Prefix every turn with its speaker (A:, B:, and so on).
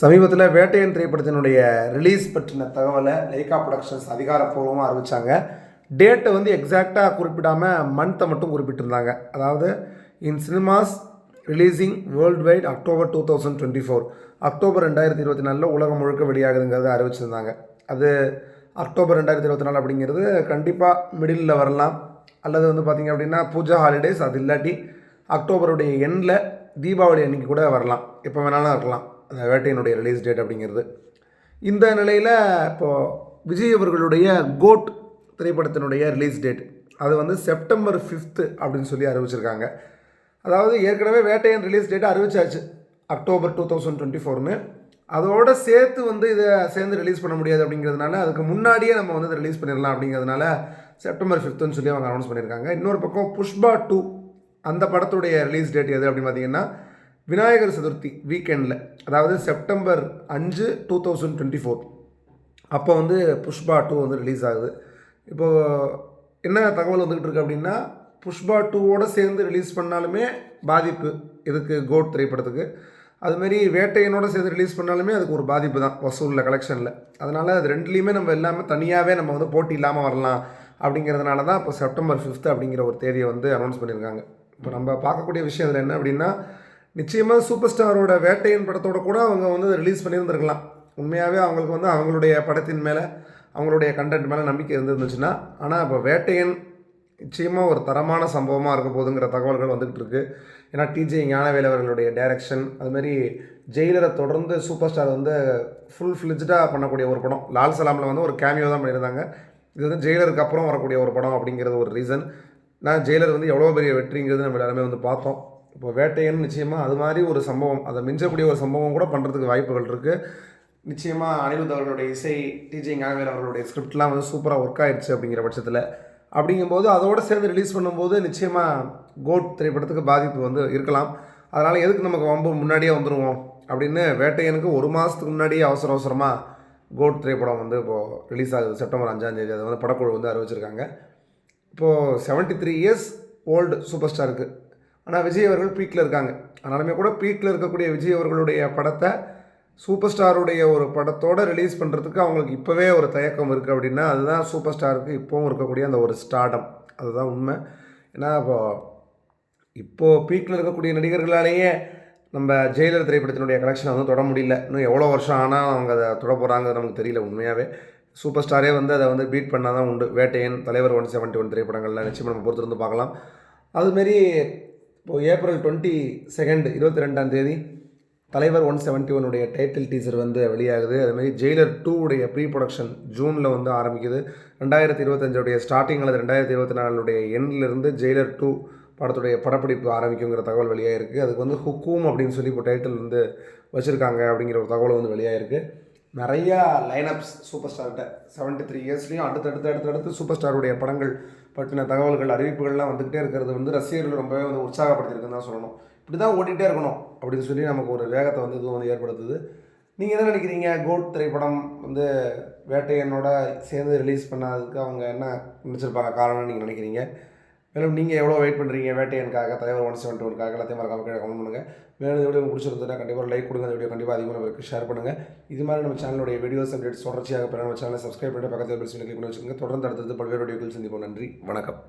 A: சமீபத்தில் வேட்டையன் திரைப்படத்தினுடைய ரிலீஸ் பற்றின தகவலை லைகா ப்ரொடக்ஷன்ஸ் அதிகாரப்பூர்வமாக அறிவித்தாங்க டேட்டை வந்து எக்ஸாக்டாக குறிப்பிடாமல் மந்த்தை மட்டும் குறிப்பிட்டிருந்தாங்க. அதாவது in cinemas releasing worldwide October two thousand twenty four October ரெண்டாயிரத்தி இருபத்தி நாலில் உலகம் முழுக்க வெளியாகுதுங்கிறத அறிவிச்சிருந்தாங்க. அது அக்டோபர் ரெண்டாயிரத்தி இருபத்தி நாலு அப்படிங்கிறது கண்டிப்பாக மிடில் வரலாம். அல்லது வந்து பார்த்திங்க அப்படின்னா பூஜா ஹாலிடேஸ் அது இல்லாட்டி அக்டோபருடைய எண்டில் தீபாவளி அன்னைக்கு கூட வரலாம். எப்போ வேணாலும் இருக்கலாம். அந்த வேட்டையினுடைய ரிலீஸ் டேட் அப்படிங்கிறது. இந்த நிலையில் இப்போது விஜய் அவர்களுடைய கோட் திரைப்படத்தினுடைய ரிலீஸ் டேட் அது வந்து செப்டம்பர் ஃபிஃப்த்து அப்படின்னு சொல்லி அறிவிச்சிருக்காங்க. அதாவது ஏற்கனவே வேட்டையன் ரிலீஸ் டேட்டை அறிவிச்சாச்சு. அக்டோபர் டூ தௌசண்ட் டுவெண்ட்டி ஃபோர்னு அதோட சேர்த்து வந்து இதை சேர்ந்து ரிலீஸ் பண்ண முடியாது அப்படிங்கிறதுனால அதுக்கு முன்னாடியே நம்ம வந்து இதை ரிலீஸ் பண்ணிடலாம் அப்படிங்கிறதுனால செப்டம்பர் ஃபிஃப்த்துன்னு சொல்லி அவங்க அனௌன்ஸ் பண்ணியிருக்காங்க இன்னொரு பக்கம் புஷ்பா டூ அந்த படத்துடைய ரிலீஸ் டேட் எது அப்படின்னு பார்த்தீங்கன்னா விநாயகர் சதுர்த்தி வீக்கெண்டில் அதாவது செப்டம்பர் அஞ்சு டூ தௌசண்ட் டுவெண்ட்டி ஃபோர் அப்போ வந்து புஷ்பா டூ வந்து ரிலீஸ் ஆகுது. இப்போது என்ன தகவல் வந்துக்கிட்டு இருக்கு அப்படின்னா புஷ்பா டூவோட சேர்ந்து ரிலீஸ் பண்ணாலுமே பாதிப்பு இதுக்கு கோட் திரைப்படத்துக்கு. அதுமாரி வேட்டையனோட சேர்ந்து ரிலீஸ் பண்ணாலுமே அதுக்கு ஒரு பாதிப்பு தான் வசூலில் கலெக்ஷனில் அதனால் அது ரெண்டுலேயுமே நம்ம எல்லாமே தனியாகவே நம்ம வந்து போட்டி இல்லாமல் வரலாம் அப்படிங்கிறதுனால தான் இப்போ செப்டம்பர் ஃபிஃப்த் அப்படிங்கிற ஒரு தேதியை வந்து அனௌன்ஸ் பண்ணியிருக்காங்க. இப்போ நம்ம பார்க்கக்கூடிய விஷயம் இதில் என்ன அப்படின்னா நிச்சயமாக சூப்பர் ஸ்டாரோட வேட்டையன் படத்தோட கூட அவங்க வந்து ரிலீஸ் பண்ணியிருந்திருக்கலாம். உண்மையாகவே அவங்களுக்கு வந்து அவங்களுடைய படத்தின் மேலே அவங்களுடைய கண்டென்ட் மேலே நம்பிக்கை இருந்துருந்துச்சுன்னா ஆனால் இப்போ வேட்டையன் நிச்சயமாக ஒரு தரமான சம்பவமாக இருக்க போதுங்கிற தகவல்கள் வந்துகிட்டு இருக்குது ஏன்னா டிஜே ஞானவேல் அவர்களுடைய டைரக்ஷன் அதுமாரி ஜெயிலரை தொடர்ந்து சூப்பர் ஸ்டார் வந்து ஃபுல் ஃப்ளிஜ்டாக பண்ணக்கூடிய ஒரு படம். லால் சலாமில் வந்து ஒரு கேமியோ தான் பண்ணியிருந்தாங்க. இது வந்து ஜெயிலருக்கு அப்புறம் வரக்கூடிய ஒரு படம் அப்படிங்கிறது ஒரு ரீசன் நான் ஜெயிலர் வந்து எவ்வளோ பெரிய வெற்றிங்கிறது நம்ம எல்லாருமே வந்து பார்த்தோம். இப்போ வேட்டையன் நிச்சயமாக அது மாதிரி ஒரு சம்பவம் அதை மிஞ்சக்கூடிய ஒரு சம்பவம் கூட பண்ணுறதுக்கு வாய்ப்புகள் இருக்குது நிச்சயமாக அனிருத் அவர்களுடைய இசை டிஜே ஞானவேல் அவர்களுடைய ஸ்கிரிப்ட்லாம் வந்து சூப்பராக ஒர்க் ஆயிடுச்சு அப்படிங்கிற பட்சத்தில். அப்படிங்கும்போது அதோடு சேர்ந்து ரிலீஸ் பண்ணும்போது நிச்சயமாக கோட் திரைப்படத்துக்கு பாதிப்பு வந்து இருக்கலாம். அதனால் எதுக்கு நமக்கு வம்பு முன்னாடியே வந்துடுவோம் அப்படின்னு வேட்டையனுக்கு ஒரு மாதத்துக்கு முன்னாடியே அவசர அவசரமாக கோட் திரைப்படம் வந்து இப்போது ரிலீஸ் ஆகுது. செப்டம்பர் அஞ்சாந்தேதி அதை வந்து படக்குழு வந்து அறிவிச்சிருக்காங்க. இப்போது seventy three years old super ஸ்டாருக்கு ஆனால் விஜய் அவர்கள் பீக்கில் இருக்காங்க. ஆனாலுமே கூட பீக்கில் இருக்கக்கூடிய விஜய் அவர்களுடைய படத்தை சூப்பர் ஸ்டாருடைய ஒரு படத்தோடு ரிலீஸ் பண்ணுறதுக்கு அவங்களுக்கு இப்போவே ஒரு தயக்கம் இருக்குது அப்படின்னா அதுதான் சூப்பர் ஸ்டாருக்கு இப்போவும் இருக்கக்கூடிய அந்த ஒரு ஸ்டார்டம். அதுதான் உண்மை. ஏன்னா இப்போது இப்போது பீக்கில் இருக்கக்கூடிய நடிகர்களாலேயே நம்ம ஜெயிலர் திரைப்படத்தினுடைய கலெக்ஷனை வந்து தொட முடியல. இன்னும் எவ்வளோ வருஷம் ஆனால் அவங்க அதை தொட போகிறாங்கிறது நமக்கு தெரியல உண்மையாகவே சூப்பர் ஸ்டாரே வந்து அதை வந்து பீட் பண்ணால் தான் உண்டு. வேட்டையன் தலைவர் ஒன் செவன்ட்டி ஒன் திரைப்படங்கள்லாம் நிச்சயமாக நம்ம பொறுத்திருந்து பார்க்கலாம். அதுமாரி இப்போது ஏப்ரல் டுவெண்ட்டி செகண்ட் இருபத்தி ரெண்டாம் தேதி தலைவர் ஒன் செவன்ட்டி ஒனுடைய டைட்டில் டீசர் வந்து வெளியாகுது. அதுமாரி ஜெயிலர் டூ உடைய ப்ரீ ப்ரொடக்ஷன் ஜூனில் வந்து ஆரம்பிக்குது. ரெண்டாயிரத்தி இருபத்தஞ்சோடைய ஸ்டார்டிங் அல்லது ரெண்டாயிரத்தி இருபத்தி நாலுடைய எண்ணிலிருந்து ஜெயிலர் டூ படத்துடைய படப்பிடிப்பு ஆரம்பிக்குங்கிற தகவல் வெளியாகிருக்கு அதுக்கு வந்து ஹுக்கூம் அப்படின்னு சொல்லி இப்போ டைட்டில் வந்து வச்சுருக்காங்க அப்படிங்கிற ஒரு தகவல் வந்து வெளியாகிருக்கு நிறையா லைனப்ஸ் சூப்பர் ஸ்டார்கிட்ட செவன்ட்டி த்ரீ இயர்ஸ்லேயும் அடுத்தடுத்து அடுத்தடுத்து சூப்பர் ஸ்டாருடைய படங்கள் பற்றின தகவல்கள் அறிவிப்புகள்லாம் வந்துக்கிட்டே இருக்கிறது வந்து ரசிகர்கள் ரொம்பவே வந்து உற்சாகப்படுத்தியிருக்குன்னு தான் சொல்லணும். இப்படி தான் ஓட்டிகிட்டே இருக்கணும் அப்படின்னு சொல்லி நமக்கு ஒரு வேகத்தை வந்து இதுவும் வந்து ஏற்படுத்துது. நீங்கள் என்ன நினைக்கிறீங்க? கோட் திரைப்படம் வந்து வேட்டையனோட சேர்ந்து ரிலீஸ் பண்ணாததுக்கு அவங்க என்ன நினச்சிருப்பாங்க? காரணம்னு நீங்கள் நினைக்கிறீங்க? மேலும் நீங்கள் எவ்வளோ வெயிட் பண்ணுறீங்க வேட்டையனுக்காக தலைவர் ஒன் செவன் டூனுக்காக எல்லாத்தையும் மறக்காம கீழே கமெண்ட் பண்ணுங்கள் மேலும் இந்த வீடியோ பிடிச்சிருந்தா கண்டிப்பாக லைக் கொடுங்க. இந்த வீடியோ கண்டிப்பாக அதிகமாக நமக்கு ஷேர் பண்ணுங்கள் இது மாதிரி நம்ம சேனலுடைய வீடியோஸ் அப்டேட்ஸ் தொடர்ச்சியாக பெற நம்ம சேனலை சப்ஸ்கிரைப் பண்ணிட்டு பக்கத்தில் பெல் சின்ன கிளிக் பண்ணி வச்சுக்கோங்க. தொடர்ந்து அடுத்தது பல்வேறு வீடியோக்கள் சந்திப்போம். நன்றி. வணக்கம்.